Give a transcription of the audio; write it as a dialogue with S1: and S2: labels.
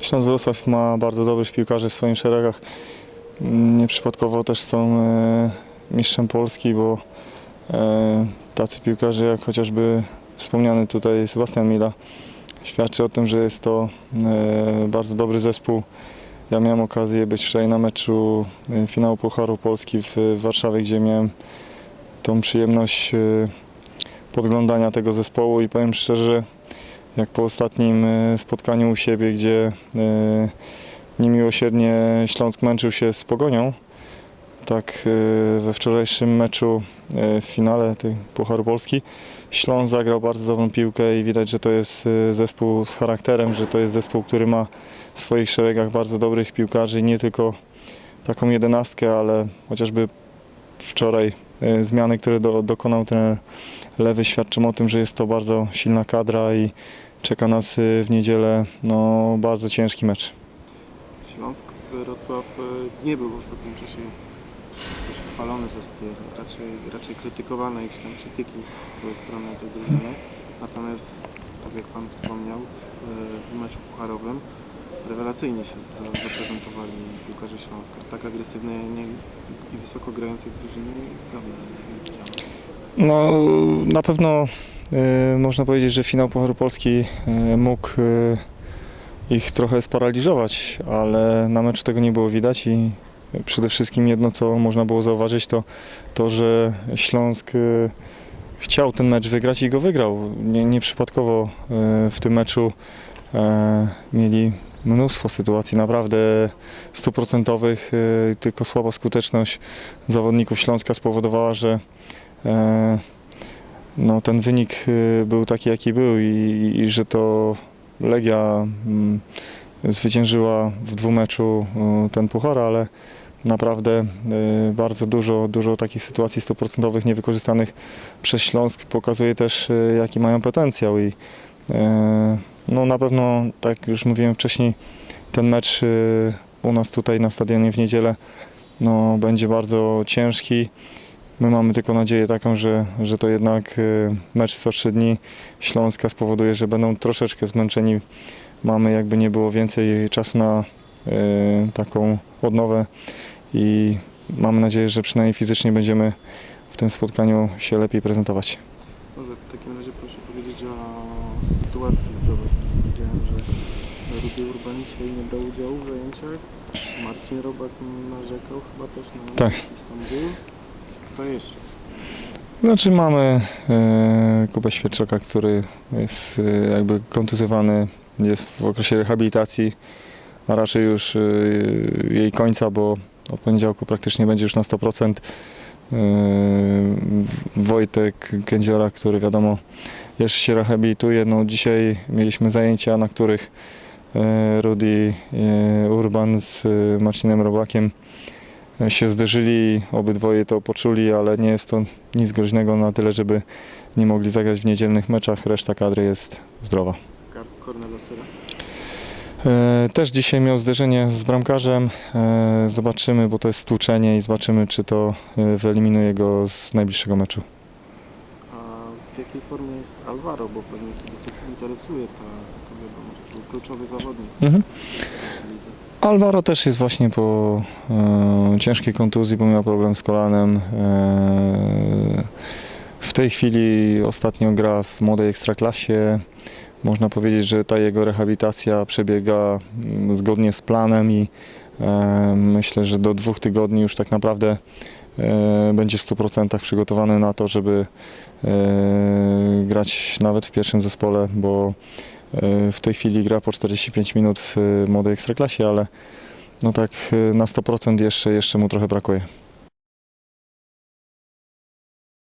S1: Śląsk Wrocław ma bardzo dobrych piłkarzy w swoich szeregach. Nieprzypadkowo też są e, mistrzem Polski, bo tacy piłkarze jak chociażby wspomniany tutaj Sebastian Mila świadczy o tym, że jest to e, bardzo dobry zespół. Ja miałem okazję być wczoraj na meczu e, finału Pucharu Polski w, Warszawie, gdzie miałem tą przyjemność e, podglądania tego zespołu i powiem szczerze, jak po ostatnim e, spotkaniu u siebie, gdzie e, niemiłosiernie Śląsk męczył się z Pogonią, tak e, we wczorajszym meczu e, w finale tej Pucharu Polski Śląsk zagrał bardzo dobrą piłkę i widać, że to jest e, zespół z charakterem, że to jest zespół, który ma w swoich szeregach bardzo dobrych piłkarzy, nie tylko taką jedenastkę, ale chociażby wczoraj e, zmiany, które do, dokonał ten Lewy świadczą o tym, że jest to bardzo silna kadra i czeka nas w niedzielę no, bardzo ciężki mecz.
S2: Śląsk Wrocław e, nie był w ostatnim czasie chwalony ze stylu, raczej, raczej krytykowane jakieś tam przytyki ze strony tej drużyny. Natomiast, tak jak Pan wspomniał, w, w meczu pucharowym rewelacyjnie się za- zaprezentowali piłkarze Śląska. Tak agresywnej i wysoko grającej drużyny.
S1: No, na pewno y, można powiedzieć, że finał Pucharu Polski y, mógł y, ich trochę sparaliżować, ale na meczu tego nie było widać i przede wszystkim jedno, co można było zauważyć, to to, że Śląsk y, chciał ten mecz wygrać i go wygrał. Nie, nieprzypadkowo y, w tym meczu y, mieli mnóstwo sytuacji naprawdę stuprocentowych, y, tylko słaba skuteczność zawodników Śląska spowodowała, że e, no, ten wynik był taki, jaki był i, i że to Legia mm, zwyciężyła w dwumeczu ten puchar, ale naprawdę y, bardzo dużo, dużo takich sytuacji stuprocentowych niewykorzystanych przez Śląsk pokazuje też y, jaki mają potencjał i e, no, na pewno, tak już mówiłem wcześniej, ten mecz y, u nas tutaj na stadionie w niedzielę no, będzie bardzo ciężki. My mamy tylko nadzieję taką, że, że to jednak y, mecz co trzy dni Śląska spowoduje, że będą troszeczkę zmęczeni. Mamy jakby nie było więcej czasu na y, taką odnowę i mamy nadzieję, że przynajmniej fizycznie będziemy w tym spotkaniu się lepiej prezentować.
S2: Może w takim razie proszę powiedzieć o sytuacji zdrowej. Widziałem, że Rudy Urban dzisiaj nie brał udziału w zajęciach. Marcin Robak narzekał chyba też na
S1: Tak.
S2: jakiś tam ból. Kto jeszcze?
S1: Znaczy mamy e, Kubę Świerczoka, który jest e, jakby kontuzjowany, jest w okresie rehabilitacji, a raczej już e, jej końca, bo od poniedziałku praktycznie będzie już na 100%. E, Wojtek Kędziora, który wiadomo jeszcze się rehabilituje. No, dzisiaj mieliśmy zajęcia, na których e, Rudy e, Urban z Marcinem Robakiem się zderzyli, obydwoje to poczuli, ale nie jest to nic groźnego na tyle, żeby nie mogli zagrać w niedzielnych meczach. Reszta kadry jest zdrowa. Też dzisiaj miał zderzenie z bramkarzem. E, Zobaczymy, bo to jest stłuczenie i zobaczymy, czy to e, wyeliminuje go z najbliższego meczu.
S2: A w jakiej formie jest Alvaro? Bo pewnie kibiców interesuje ta, to wiadomo, że to był kluczowy zawodnik
S1: Mhm. Alvaro też jest właśnie po e, ciężkiej kontuzji, bo miał problem z kolanem. E, w tej chwili ostatnio gra w młodej ekstraklasie. Można powiedzieć, że ta jego rehabilitacja przebiega mm, zgodnie z planem i e, myślę, że do dwóch tygodni już tak naprawdę e, będzie w 100% przygotowany na to, żeby e, grać nawet w pierwszym zespole, bo w tej chwili gra po 45 minut w młodej ekstraklasie, ale no tak na 100% jeszcze, jeszcze mu trochę brakuje.